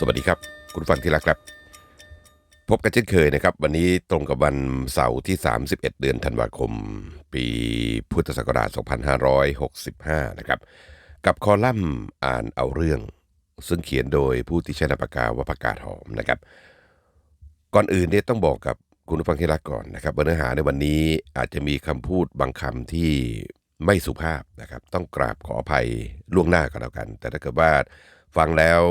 สวัสดีครับ คุณฟังที่รักครับ พบกันเช่นเคยนะครับ วันนี้ตรงกับวันเสาร์ที่ 31 เดือนธันวาคม ปีพุทธศักราช 2565 นะครับ กับคอลัมน์อ่านเอาเรื่อง ซึ่งเขียนโดยผู้ที่ใช้นามปากกาว่าประกาศหอมนะครับ ก่อนอื่นเนี่ยต้องบอกกับคุณผู้ฟังที่รักก่อนนะครับเนื้อหาในวันนี้อาจจะมีคำพูดบางคำที่ไม่สุภาพนะครับ ต้องกราบขออภัยล่วงหน้ากันแล้วกัน แต่ถ้าเกิดว่าฟังแล้ว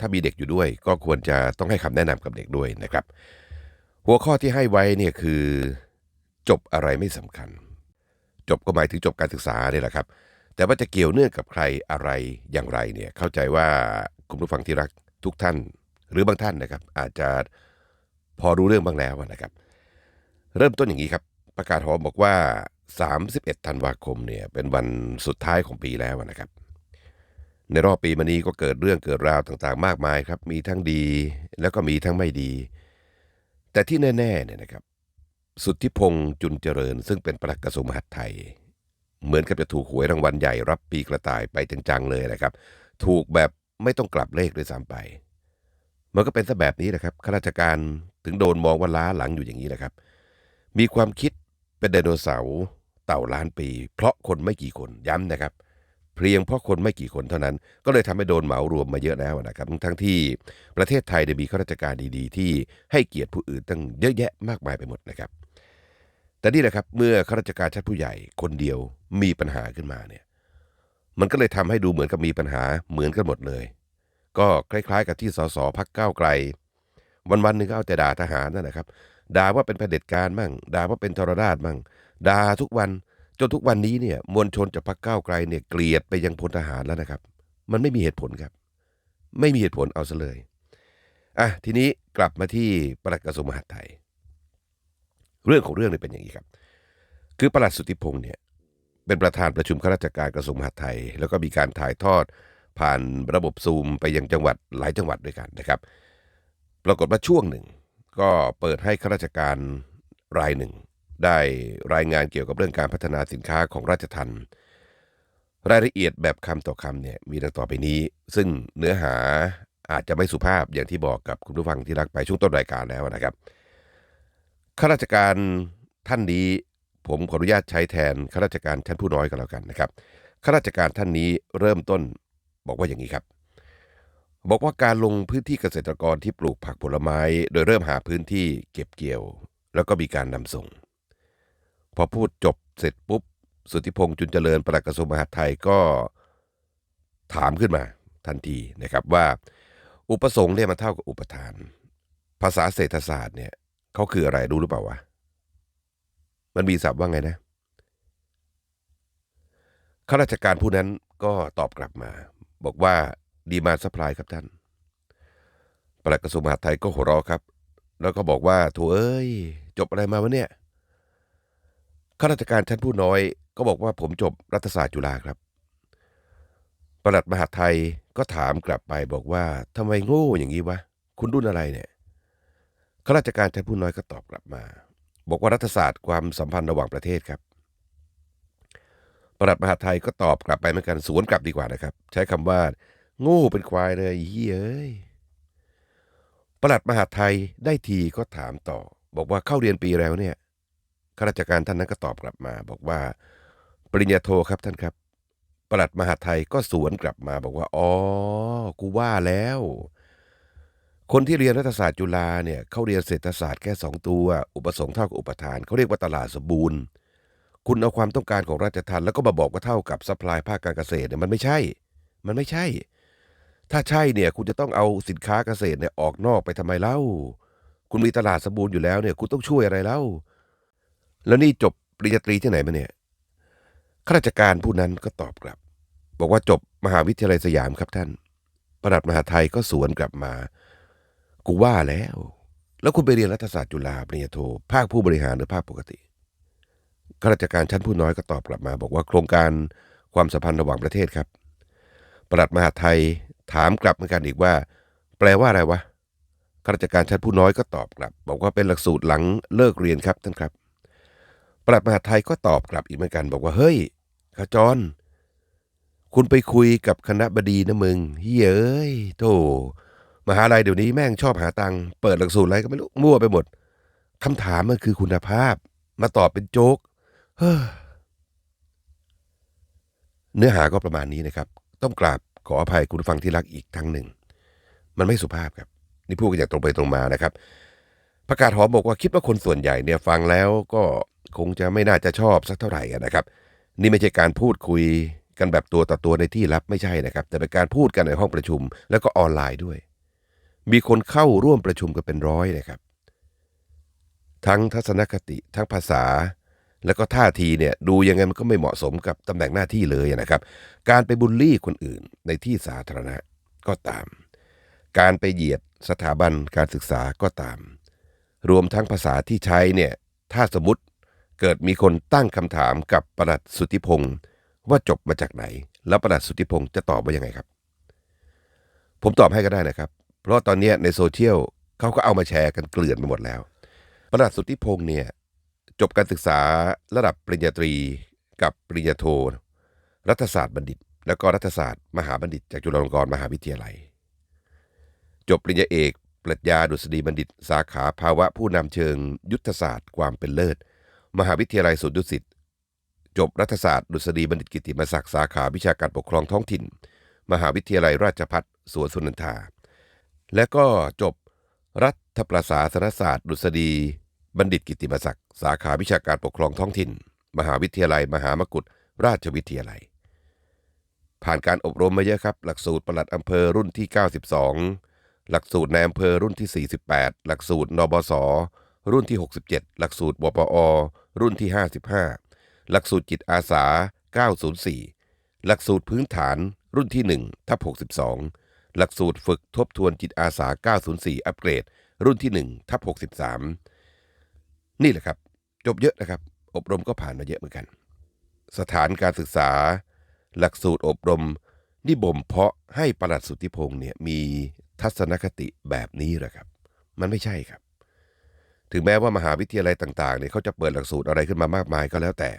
ถ้ามีเด็กอยู่ด้วย ก็ควรจะต้องให้คำแนะนำกับเด็กด้วยนะครับ หัวข้อที่ให้ไว้เนี่ยคือ จบอะไรไม่สำคัญ จบก็หมายถึงจบการศึกษาเนี่ยแหละครับ แต่ว่าจะเกี่ยวเนื่องกับใครอะไรอย่างไรเนี่ยเข้าใจว่าคุณผู้ฟังที่รักทุกท่าน หรือบางท่านนะครับ อาจจะพอรู้เรื่องบ้างแล้วนะครับ เริ่มต้นอย่างนี้ครับ ประกาศหอบอกว่า 31 ธันวาคมเนี่ยเป็นวันสุดท้ายของปีแล้วนะครับ ในรอบปีมานี้ก็เกิดเรื่องเกิดราวต่างๆ มากมายครับ มีทั้งดีแล้วก็มีทั้งไม่ดี แต่ที่แน่ๆเนี่ยนะครับ สุทธิพงษ์จุนเจริญ ซึ่งเป็นปลัดกระทรวงมหาดไทย เหมือนกับจะถูกหวยรางวัลใหญ่รับปีกระต่ายไปจังๆเลยนะครับ ถูกแบบไม่ต้องกลับเลขเลยซ้ำไป มันก็เป็นซะแบบนี้แหละครับข้าราชการถึงโดนมองว่าล้าหลังอยู่อย่างนี้แหละครับ มีความคิดเป็นไดโนเสาร์เต่าล้านปี เพราะคนไม่กี่คนย้ำนะครับเพียงเพราะคนไม่กี่คนเท่านั้น ก็เลยทำให้โดนเหมารวมมาเยอะแล้วนะครับ ทั้งที่ประเทศไทยได้มีข้าราชการดีๆ ที่ให้เกียรติผู้อื่นตั้งเยอะแยะมากมายไปหมดนะครับแต่นี่แหละครับเมื่อข้าราชการชั้นผู้ใหญ่คนเดียวมีปัญหาขึ้นมาเนี่ยมันก็เลยทำให้ดูเหมือนกับมีปัญหาเหมือนกันหมดเลย ก็คล้ายๆ กับที่สสพักก้าวไกล วันๆหนึ่งก็เอาแต่ด่าทหารนั่นแหละครับด่าว่าเป็นเผด็จการมั่งด่าว่าเป็นทรราชมั่งด่าทุกวัน จนทุกวันนี้เนี่ยมวลชนจากพรรคก้าวไกลเนี่ยเกลียดไปยังพลทหารแล้วนะครับ มันไม่มีเหตุผลครับ ไม่มีเหตุผลเอาซะเลยอะทีนี้กลับมาที่ปลัดกระทรวงมหาดไทย เรื่องของเรื่องเนี่ยเป็นอย่างนี้ครับ คือปลัดสุทธิพงษ์เนี่ยเป็นประธานประชุมข้าราชการกระทรวงมหาดไทย แล้วก็มีการถ่ายทอดผ่านระบบซูมไปยังจังหวัดหลายจังหวัดด้วยกันนะครับ ปรากฏว่าช่วงหนึ่ง ก็เปิดให้ข้าราชการรายหนึ่ง ได้รายงานเกี่ยวกับเรื่องการพัฒนาสินค้าของราชทันรายละเอียดแบบคำต่อคำเนี่ยมีดังต่อไปนี้ ซึ่งเนื้อหาอาจจะไม่สุภาพอย่างที่บอกกับคุณผู้ฟังที่รักไปช่วงต้นรายการแล้วนะครับข้าราชการท่านนี้ผมขออนุญาตใช้แทนข้าราชการชั้นผู้น้อยกันแล้วกันนะครับข้าราชการท่านนี้เริ่มต้นบอกว่าอย่างนี้ครับ บอกว่าการลงพื้นที่เกษตรกรที่ปลูกผักผลไม้ โดยเริ่มหาพื้นที่เก็บเกี่ยว แล้วก็มีการนำส่ง พอพูดจบเสร็จปุ๊บ สุทธิพงษ์จุนเจริญปลัดกระทรวงมหาดไทยก็ถามขึ้นมาทันทีนะครับว่า อุปสงค์เนี่ยมันเท่ากับอุปทาน ภาษาเศรษฐศาสตร์เนี่ยเขาคืออะไรรู้หรือเปล่าวะมันมีศัพท์ว่าไงนะข้าราชการผู้นั้นก็ตอบกลับมา บอกว่าดีมาซัพพลายครับท่านปลัดกระทรวงมหาดไทยก็หัวเราะครับ แล้วก็บอกว่าโถเอ้ย จบอะไรมาวะเนี่ย ข้าราชการชั้นผู้น้อยก็บอกว่าผมจบรัฐศาสตร์จุฬาครับประหลัดมหาไทยก็ถามกลับไปบอกว่าทำไมโง่อย่างนี้วะ คุณรุ่นอะไรเนี่ยข้าราชการชั้นผู้น้อยก็ตอบกลับมา บอกว่ารัฐศาสตร์ความสัมพันธ์ระหว่างประเทศครับประหลัดมหาไทยก็ตอบกลับไปเหมือนกันสวนกลับดีกว่านะครับ ใช้คำว่า โง่เป็นควายเลยเฮ้ยเอ้ยปลัดมหาไทยได้ทีก็ถามต่อ บอกว่าเข้าเรียนปีแล้วเนี่ย ข้าราชการท่านนั้นก็ตอบกลับมา บอกว่า ปริญญาโทครับท่านครับปลัดมหาไทยก็สวนกลับมาบอกว่า อ๋อ กูว่าแล้ว คนที่เรียนรัฐศาสตร์จุฬาเนี่ยเขาเรียนเศรษฐศาสตร์แค่สองตัว อุปสงค์เท่ากับอุปทานเขาเรียกว่าตลาดสมบูรณ์ คุณเอาความต้องการของราชทันแล้วก็มาบอกว่าเท่ากับซัพพลายภาคการเกษตรเนี่ยมันไม่ใช่ มันไม่ใช่ ถ้าใช่เนี่ย คุณจะต้องเอาสินค้าเกษตรเนี่ยออกนอกไปทำไมเล่า คุณมีตลาดสมบูรณ์อยู่แล้วเนี่ย คุณต้องช่วยอะไรเล่า แล้วนี่จบปริญญาตรีที่ไหนมาเนี่ยข้าราชการผู้นั้นก็ตอบกลับ บอกว่าจบมหาวิทยาลัยสยามครับท่าน ประดับมหาไทยก็สวนกลับมา กูว่าแล้ว แล้วคุณไปเรียนรัฐศาสตร์จุฬาปริญญาโทภาคผู้บริหารหรือภาคปกติข้าราชการชั้นผู้น้อยก็ตอบกลับมา บอกว่าโครงการความสัมพันธ์ระหว่างประเทศครับปลัดมหาไทยถามกลับเหมือนกันอีกว่า แปลว่าอะไรวะข้าราชการชั้นผู้น้อยก็ตอบกลับ บอกว่าเป็นหลักสูตรหลังเลิกเรียนครับท่านครับ ปลัดมหาไทยก็ตอบกลับอีกเหมือนกัน บอกว่าเฮ้ยขจร คุณไปคุยกับคณะบดีนะมึงเฮ้ยเอ้ยโธ่มหาลัยเดี๋ยวนี้แม่งชอบหาตังค์เปิดหลักสูตรอะไรก็ไม่รู้มั่วไปหมดคำถามมันคือคุณภาพ มาตอบเป็นโจ๊กเฮ้อเนื้อหาก็ประมาณนี้นะครับ ต้องกราบขออภัยคุณผู้ฟังที่รักอีกครั้งหนึ่ง มันไม่สุภาพครับ นี่พูดกันอย่างตรงไปตรงมานะครับ ประกาศหอมบอกว่าคิดว่าคนส่วนใหญ่เนี่ยฟังแล้วก็ คงจะไม่น่าจะชอบสักเท่าไหร่นะครับ นี่ไม่ใช่การพูดคุยกันแบบตัวต่อตัวในที่ลับไม่ใช่นะครับ แต่เป็นการพูดกันในห้องประชุม แล้วก็ออนไลน์ด้วย มีคนเข้าร่วมประชุมกันเป็นร้อยนะครับ ทั้งทัศนคติทั้งภาษา แล้วก็ท่าทีเนี่ยดูยังไงมันก็ไม่เหมาะสมกับตำแหน่งหน้าที่เลยนะครับ การไปบูลลี่คนอื่นในที่สาธารณะก็ตาม การไปเหยียดสถาบันการศึกษาก็ตาม รวมทั้งภาษาที่ใช้เนี่ยถ้าสมมติ เกิดมีคนตั้งคำถามกับประหลัดสุทธิพงศ์ว่าจบมาจากไหน แล้วประหลัดสุทธิพงศ์จะตอบว่ายังไงครับ ผมตอบให้ก็ได้นะครับ เพราะตอนนี้ในโซเชียลเขาก็เอามาแชร์กันเกลื่อนไปหมดแล้ว ประหลัดสุทธิพงศ์เนี่ยจบการศึกษาระดับปริญญาตรีกับปริญญาโท รัฐศาสตร์บัณฑิต แล้วก็รัฐศาสตร์มหาบัณฑิต จากจุฬาลงกรณ์มหาวิทยาลัย จบปริญญาเอก ปรัชญาดุษฎีบัณฑิต สาขาภาวะผู้นำเชิงยุทธศาสตร์ความเป็นเลิศ มหาวิทยาลัยสวนดุสิตจบรัฐศาสตร์ดุษฎีบัณฑิตกิติมศักดิ์สาขาวิชาการปกครองท้องถิ่น มหาวิทยาลัยราชภัฏสวนสุนันทา และก็จบรัฐประศาสนศาสตร์ ดุษฎีบัณฑิตกิติมศักดิ์สาขาวิชาการปกครองท้องถิ่น มหาวิทยาลัย มหามกุฏราชวิทยาลัย ผ่านการอบรมมาเยอะครับ หลักสูตรปลัดอำเภอรุ่นที่ 92 หลักสูตรในอำเภอรุ่นที่ 48 หลักสูตรนบส รุ่นที่ 67 หลักสูตรบปอ รุ่นที่ 55 หลักสูตรจิตอาสา 904 หลักสูตรพื้นฐานรุ่นที่ 1 ทับ 62 หลักสูตรฝึกทบทวนจิตอาสา 904 อัปเกรด รุ่นที่ 1 ทับ 63 นี่แหละครับ จบเยอะนะครับ อบรมก็ผ่านมาเยอะเหมือนกัน สถานการศึกษา หลักสูตรอบรมนี่บ่มเพาะให้ประหลัดสุทธิพงศ์เนี่ยมีทัศนคติแบบนี้แหละครับ มันไม่ใช่ครับ ถึงแม้ว่ามหาวิทยาลัยต่างๆเนี่ยเขาจะเปิดหลักสูตรอะไรขึ้นมามากมายก็แล้วแต่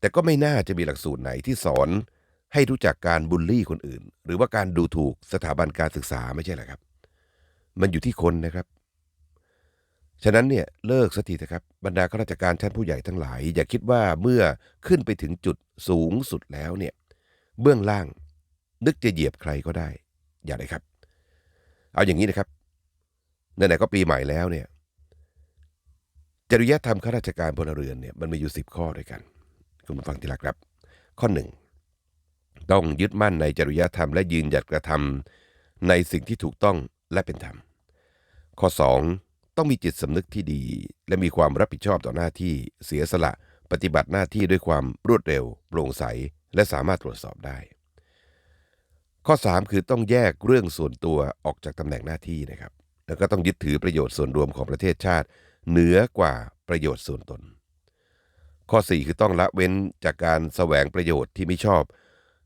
แต่ก็ไม่น่าจะมีหลักสูตรไหนที่สอนให้รู้จักการบูลลี่คนอื่น หรือว่าการดูถูกสถาบันการศึกษาไม่ใช่เหรอครับ มันอยู่ที่คนนะครับ ฉะนั้นเนี่ยเลิกสกทีเถอะครับบรรดาข้าราชการชั้นผู้ใหญ่ทั้งหลาย อย่าคิดว่าเมื่อขึ้นไปถึงจุดสูงสุดแล้วเนี่ยเบื้องล่าง นึกจะเหยียบใครก็ได้ อย่าเลยครับ เอาอย่างนี้นะครับไหนๆก็ปีใหม่แล้วเนี่ย จริยธรรมข้าราชการพลเรือนเนี่ยมันมีอยู่สิบข้อด้วยกัน คุณผู้ฟังที่รักครับ ข้อหนึ่งต้องยึดมั่นในจริยธรรมและยืนหยัดกระทำในสิ่งที่ถูกต้องและเป็นธรรม ข้อ 2 ต้องมีจิตสำนึกที่ดี และมีความรับผิดชอบต่อหน้าที่เสียสละ ปฏิบัติหน้าที่ด้วยความรวดเร็ว โปร่งใส และสามารถตรวจสอบได้ ข้อ 3 คือต้องแยกเรื่องส่วนตัวออกจากตำแหน่งหน้าที่นะครับ แล้วก็ต้องยึดถือประโยชน์ส่วนรวมของประเทศชาติ เหนือกว่าประโยชน์ส่วนตน ข้อ 4 คือต้องละเว้นจากการแสวงประโยชน์ที่ไม่ชอบ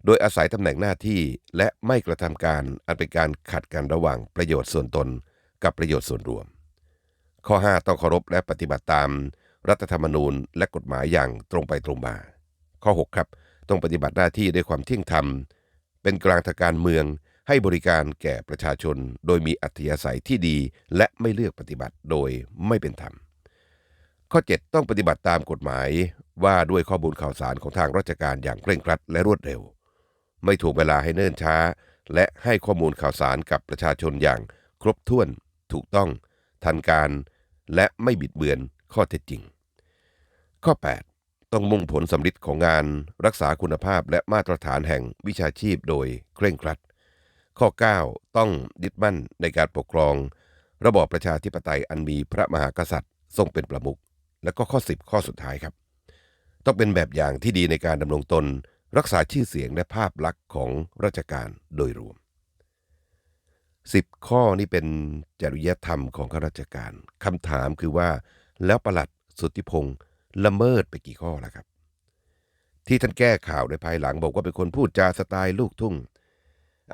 โดยอาศัยตำแหน่งหน้าที่และไม่กระทำการอันเป็นการขัดกันระหว่างประโยชน์ส่วนตน กับประโยชน์ส่วนรวม ข้อ 5 ต้องเคารพและปฏิบัติตาม รัฐธรรมนูญและกฎหมายอย่างตรงไปตรงมา ข้อ 6 ครับ ต้องปฏิบัติหน้าที่ด้วยความเที่ยงธรรม เป็นกลางทางการเมือง ให้บริการแก่ประชาชน โดยมีอัธยาศัยที่ดี และไม่เลือกปฏิบัติโดยไม่เป็นธรรม ข้อ 7 ต้องปฏิบัติตามกฎหมายว่าด้วยข้อมูลข่าวสารของทางราชการอย่างเคร่งครัดและรวดเร็ว ไม่ถูกเวลาให้เนิ่นช้า และให้ข้อมูลข่าวสารกับประชาชนอย่างครบถ้วน ถูกต้อง ทันการ และไม่บิดเบือนข้อเท็จจริง ข้อ 8 ต้องมุ่งผลสำลิดของงาน รักษาคุณภาพและมาตรฐานแห่งวิชาชีพโดยเคร่งครัด ข้อ 9 ต้องยึดมั่นในการปกครอง ระบอบประชาธิปไตยอันมีพระมหากษัตริย์ ทรงเป็นประมุขและก็ข้อ 10 ข้อสุดท้ายครับ ต้องเป็นแบบอย่างที่ดีในการดำรงตน รักษาชื่อเสียงและภาพลักษณ์ของราชการโดยรวม 10 ข้อนี้เป็นจริยธรรมของข้าราชการคำถามคือว่า แล้วประหลัดสุทธิพงศ์ละเมิดไปกี่ข้อแล้วครับ ที่ท่านแก้ข่าวในภายหลังบอกว่าเป็นคนพูดจาสไตล์ลูกทุ่ง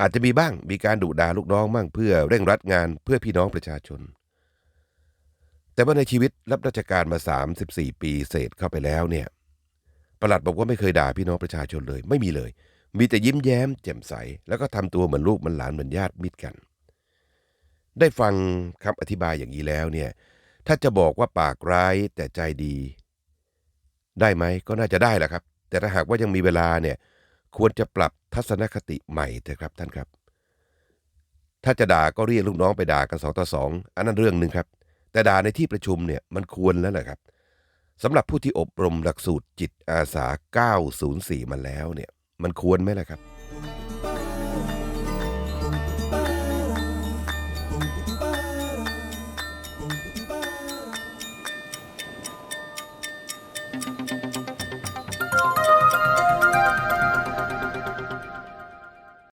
อาจจะมีบ้างมีการดุด่าลูกน้องบ้างเพื่อเร่งรัดงานเพื่อพี่น้องประชาชน แต่ว่าในชีวิตรับราชการมา 34 ปีเศษเข้าไปแล้วเนี่ยประหลัดบอกว่าไม่เคยด่าพี่น้องประชาชนเลย ไม่มีเลย มีแต่ยิ้มแย้มแจ่มใส แล้วก็ทำตัวเหมือนลูกเหมือนหลานเหมือนญาติมิตรกัน ได้ฟังคำอธิบายอย่างนี้แล้วเนี่ยถ้าจะบอกว่าปากร้ายแต่ใจดี ได้ไหมก็น่าจะได้แหละครับ แต่ถ้าหากว่ายังมีเวลาเนี่ย ควรจะปรับทัศนคติใหม่เถอะครับท่านครับ ถ้าจะด่าก็เรียกลูกน้องไปด่ากันสองต่อสองอันนั้นเรื่องหนึ่งครับ แต่ด่าในที่ประชุมเนี่ยมันควรแล้วแหละครับสำหรับผู้ที่อบรมหลักสูตรจิตอาสา 904 มาแล้วเนี่ย มันควรไหมล่ะครับ